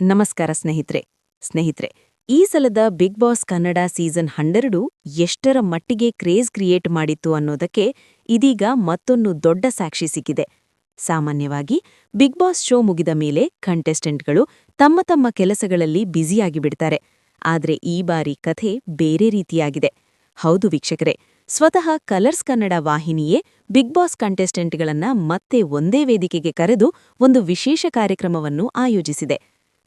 ನಮಸ್ಕಾರ ಸ್ನೇಹಿತರೆ. ಸ್ನೇಹಿತರೆ, ಈ ಸಲದ ಬಿಗ್ ಬಾಸ್ ಕನ್ನಡ ಸೀಸನ್ ಹನ್ನೆರಡು ಎಷ್ಟರ ಮಟ್ಟಿಗೆ ಕ್ರೇಜ್ ಕ್ರಿಯೇಟ್ ಮಾಡಿತ್ತು ಅನ್ನೋದಕ್ಕೆ ಇದೀಗ ಮತ್ತೊಂದು ದೊಡ್ಡ ಸಾಕ್ಷಿ ಸಿಕ್ಕಿದೆ. ಸಾಮಾನ್ಯವಾಗಿ ಬಿಗ್ ಬಾಸ್ ಶೋ ಮುಗಿದ ಮೇಲೆ ಕಂಟೆಸ್ಟೆಂಟ್ಗಳು ತಮ್ಮ ತಮ್ಮ ಕೆಲಸಗಳಲ್ಲಿ ಬ್ಯುಸಿಯಾಗಿ ಬಿಡ್ತಾರೆ. ಆದರೆ ಈ ಬಾರಿ ಕಥೆ ಬೇರೆ ರೀತಿಯಾಗಿದೆ. ಹೌದು ವೀಕ್ಷಕರೇ, ಸ್ವತಃ ಕಲರ್ಸ್ ಕನ್ನಡ ವಾಹಿನಿಯೇ ಬಿಗ್ ಬಾಸ್ ಕಂಟೆಸ್ಟೆಂಟ್ಗಳನ್ನ ಮತ್ತೆ ಒಂದೇ ವೇದಿಕೆಗೆ ಕರೆದು ಒಂದು ವಿಶೇಷ ಕಾರ್ಯಕ್ರಮವನ್ನು ಆಯೋಜಿಸಿದೆ.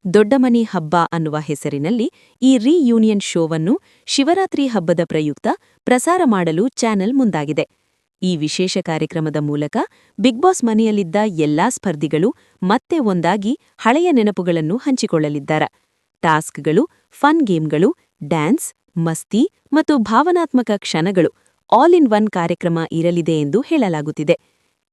ದೊಡ್ಡಮನಿ ಹಬ್ಬ ಅನ್ನುವ ಹೆಸರಿನಲ್ಲಿ ಈ ರೀಯೂನಿಯನ್ ಶೋವನ್ನು ಶಿವರಾತ್ರಿ ಹಬ್ಬದ ಪ್ರಯುಕ್ತ ಪ್ರಸಾರ ಮಾಡಲು ಚಾನೆಲ್ ಮುಂದಾಗಿದೆ. ಈ ವಿಶೇಷ ಕಾರ್ಯಕ್ರಮದ ಮೂಲಕ ಬಿಗ್ ಬಾಸ್ ಮನೆಯಲ್ಲಿದ್ದ ಎಲ್ಲಾ ಸ್ಪರ್ಧಿಗಳು ಮತ್ತೆ ಒಂದಾಗಿ ಹಳೆಯ ನೆನಪುಗಳನ್ನು ಹಂಚಿಕೊಳ್ಳಲಿದ್ದಾರೆ. ಟಾಸ್ಕ್ಗಳು, ಫನ್ ಗೇಮ್ಗಳು, ಡ್ಯಾನ್ಸ್, ಮಸ್ತಿ ಮತ್ತು ಭಾವನಾತ್ಮಕ ಕ್ಷಣಗಳು ಆಲ್ ಇನ್ ಒನ್ ಕಾರ್ಯಕ್ರಮ ಇರಲಿದೆ ಎಂದು ಹೇಳಲಾಗುತ್ತಿದೆ.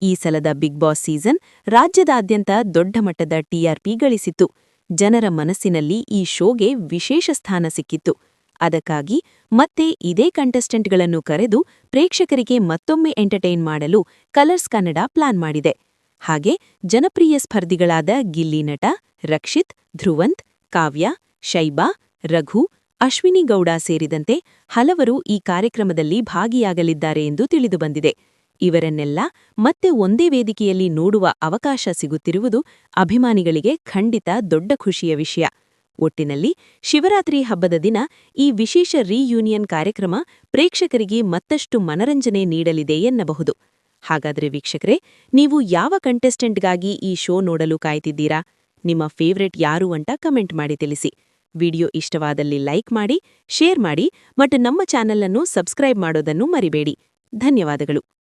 ಈ ಸಲದ ಬಿಗ್ ಬಾಸ್ ಸೀಸನ್ ರಾಜ್ಯದಾದ್ಯಂತ ದೊಡ್ಡ ಮಟ್ಟದ ಟಿಆರ್ಪಿ ಗಳಿಸಿತ್ತು. ಜನರ ಮನಸ್ಸಿನಲ್ಲಿ ಈ ಶೋಗೆ ವಿಶೇಷ ಸ್ಥಾನ ಸಿಕ್ಕಿತ್ತು. ಅದಕ್ಕಾಗಿ ಮತ್ತೆ ಇದೇ ಕಂಟೆಸ್ಟೆಂಟ್ಗಳನ್ನು ಕರೆದು ಪ್ರೇಕ್ಷಕರಿಗೆ ಮತ್ತೊಮ್ಮೆ ಎಂಟರ್ಟೈನ್ ಮಾಡಲು ಕಲರ್ಸ್ ಕನ್ನಡ ಪ್ಲಾನ್ ಮಾಡಿದೆ. ಹಾಗೆ ಜನಪ್ರಿಯ ಸ್ಪರ್ಧಿಗಳಾದ ಗಿಲ್ಲಿ ನಟ, ರಕ್ಷಿತ್, ಧ್ರುವಂತ್, ಕಾವ್ಯ, ಶೈಬಾ, ರಘು, ಅಶ್ವಿನಿ ಗೌಡ ಸೇರಿದಂತೆ ಹಲವರು ಈ ಕಾರ್ಯಕ್ರಮದಲ್ಲಿ ಭಾಗಿಯಾಗಲಿದ್ದಾರೆ ಎಂದು ತಿಳಿದುಬಂದಿದೆ. ಇವರನ್ನೆಲ್ಲ ಮತ್ತೆ ಒಂದೇ ವೇದಿಕೆಯಲ್ಲಿ ನೋಡುವ ಅವಕಾಶ ಸಿಗುತ್ತಿರುವುದು ಅಭಿಮಾನಿಗಳಿಗೆ ಖಂಡಿತ ದೊಡ್ಡ ಖುಷಿಯ ವಿಷಯ. ಒಟ್ಟಿನಲ್ಲಿ ಶಿವರಾತ್ರಿ ಹಬ್ಬದ ದಿನ ಈ ವಿಶೇಷ ರೀಯೂನಿಯನ್ ಕಾರ್ಯಕ್ರಮ ಪ್ರೇಕ್ಷಕರಿಗೆ ಮತ್ತಷ್ಟು ಮನರಂಜನೆ ನೀಡಲಿದೆ ಎನ್ನಬಹುದು. ಹಾಗಾದರೆ ವೀಕ್ಷಕರೇ, ನೀವು ಯಾವ ಕಂಟೆಸ್ಟೆಂಟ್ಗಾಗಿ ಈ ಶೋ ನೋಡಲು ಕಾಯ್ತಿದ್ದೀರಾ? ನಿಮ್ಮ ಫೇವ್ರೆಟ್ ಯಾರು ಅಂತ ಕಮೆಂಟ್ ಮಾಡಿ ತಿಳಿಸಿ. ವಿಡಿಯೋ ಇಷ್ಟವಾದಲ್ಲಿ ಲೈಕ್ ಮಾಡಿ, ಶೇರ್ ಮಾಡಿ, ಮತ್ತು ನಮ್ಮ ಚಾನೆಲ್ ಅನ್ನು ಸಬ್ಸ್ಕ್ರೈಬ್ ಮಾಡೋದನ್ನು ಮರಿಬೇಡಿ. ಧನ್ಯವಾದಗಳು.